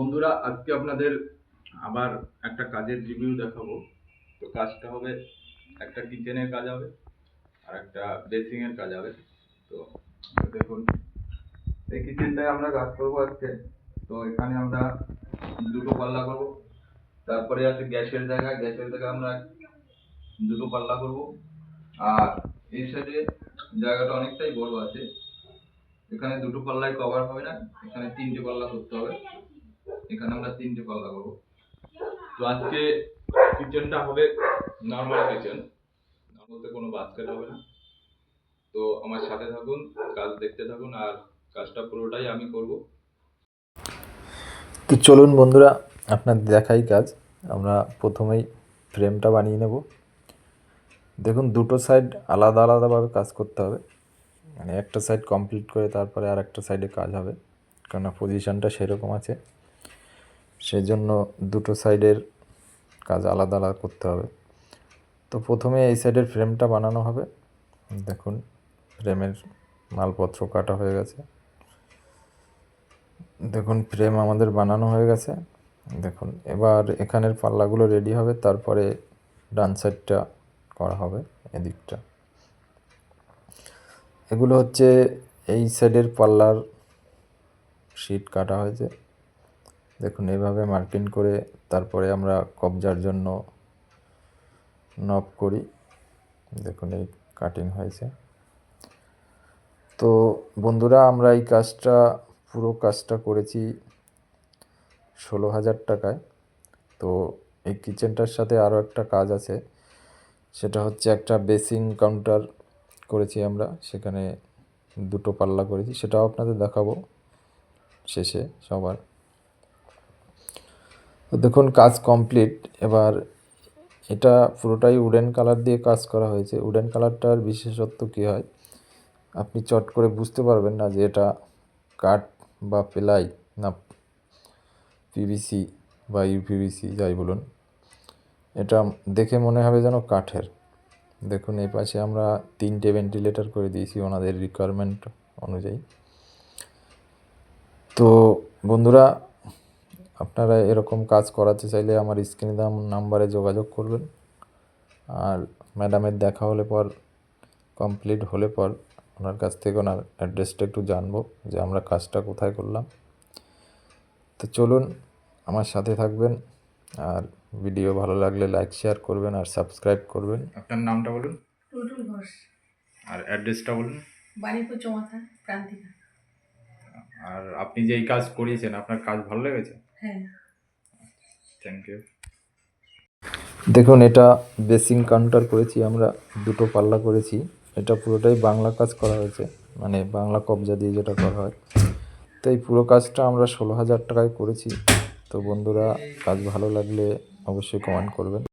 বন্ধুরা, আজকে আপনাদের আবার একটা কাজের রিভিউ দেখাবো। তো কাজটা হবে, একটা কিচেনের কাজ হবে, আর একটা এর কাজ হবে। তো দেখুন, এই কিচেনটায় আমরা কাজ করব আজকে। তো এখানে আমরা দুটো পাল্লা করব। তারপরে আছে গ্যাসের জায়গা। গ্যাসের জায়গায় আমরা দুটো পাল্লা করব। আর এই সাইডে জায়গাটা অনেকটাই বড় আছে। এখানে দুটো পাল্লায় কভার হবে না। এখানে তিনটে পাল্লা করতে হবে। এখানে আমরা তিনটে পাল্লা করব তো আজকে কিচেনটা হবে নর্মাল কিচেন বলতে কোনো বাস্কেট হবে না। তো আমার সাথে থাকুন, কাজ দেখতে থাকুন, আর কাজটা পুরোটাই আমি করব। তো চলুন বন্ধুরা আপনার দেখাই কাজ। আমরা প্রথমেই ফ্রেমটা বানিয়ে নেব। দেখুন, দুটো সাইড আলাদা আলাদাভাবে কাজ করতে হবে। মানে একটা সাইড কমপ্লিট করে তারপরে আর একটা সাইডে কাজ হবে। কেননা পজিশানটা সেরকম আছে। সেজন্য দুটো সাইডের কাজ আলাদা আলাদা করতে হবে। তো প্রথমে এই সাইডের ফ্রেমটা বানানো হবে। দেখুন, ফ্রেমের মালপত্র কাটা হয়ে গেছে। দেখুন, ফ্রেম আমাদের বানানো হয়ে গেছে। দেখুন, এবার এখানের পাল্লাগুলো রেডি হবে। তারপরে ডান সাইডটা করা হবে, এদিকটা। এগুলো হচ্ছে এই সাইডের পাল্লার শিট কাটা হয়েছে। দেখুন মার্কিং করে তারপরে আমরা কবজার জন্য নব করি। দেখুন, এই কাটিং হয়েছে। তো বন্ধুরা, আমরা এই কাজটা, পুরো কাজটা করেছি ষোলো হাজার টাকায়। তো এই কিচেনটার সাথে আরও একটা কাজ আছে। সেটা হচ্ছে একটা বেসিং কাউন্টার করেছি আমরা। সেখানে দুটো পাল্লা করেছি। সেটাও আপনাদের দেখাবো শেষে সবার। তো দেখুন, কাজ কমপ্লিট এবার এটা পুরোটাই উডেন কালার দিয়ে কাজ করা হয়েছে। উডেন কালারটার বিশেষত্ব কী হয়? আপনি চট করে বুঝতে পারবেন না যে এটা কাঠ বা প্লাই না পিভিসি বা ইউপিভিসি যাই বলুন। এটা দেখে মনে হবে যেন কাঠের। দেখুন, এই পাশে আমরা তিনটে ভেন্টিলেটর করে দিয়েছি ওনাদের রিকোয়ারমেন্ট অনুযায়ী। তো বন্ধুরা আপনারা এরকম কাজ করাতে চাইলে আমার স্ক্রিনে দাম নাম্বারে যোগাযোগ করবেন। আর ম্যাডামের দেখা হলে পর কমপ্লিট হলে পর ওনার কাছ থেকে ওনার অ্যাড্রেসটা একটু জানব যে আমরা কাজটা কোথায় করলাম। তো চলুন আমার সাথে থাকবেন। আর ভিডিও ভালো লাগলে লাইক শেয়ার করবেন আর সাবস্ক্রাইব করবেন। আপনার নামটা বলুন। টুটুল ঘোষ। আর অ্যাড্রেসটা বলুন। চৌমাথা প্রান্তিকা। আর আপনি যে এই কাজ করিয়েছেন আপনার কাজ ভালো লেগেছে? থ্যাংক ইউ দেখুন এটা বেসিং কাউন্টার করেছি আমরা দুটো পাল্লা করেছি। এটা পুরোটাই বাংলা কাজ করা হয়েছে মানে বাংলা কবজা দিয়ে যেটা করা হয়। তো এই পুরো কাজটা আমরা ষোলো হাজার টাকায় করেছি। তো বন্ধুরা কাজ ভালো লাগলে অবশ্যই কমেন্ট করবেন।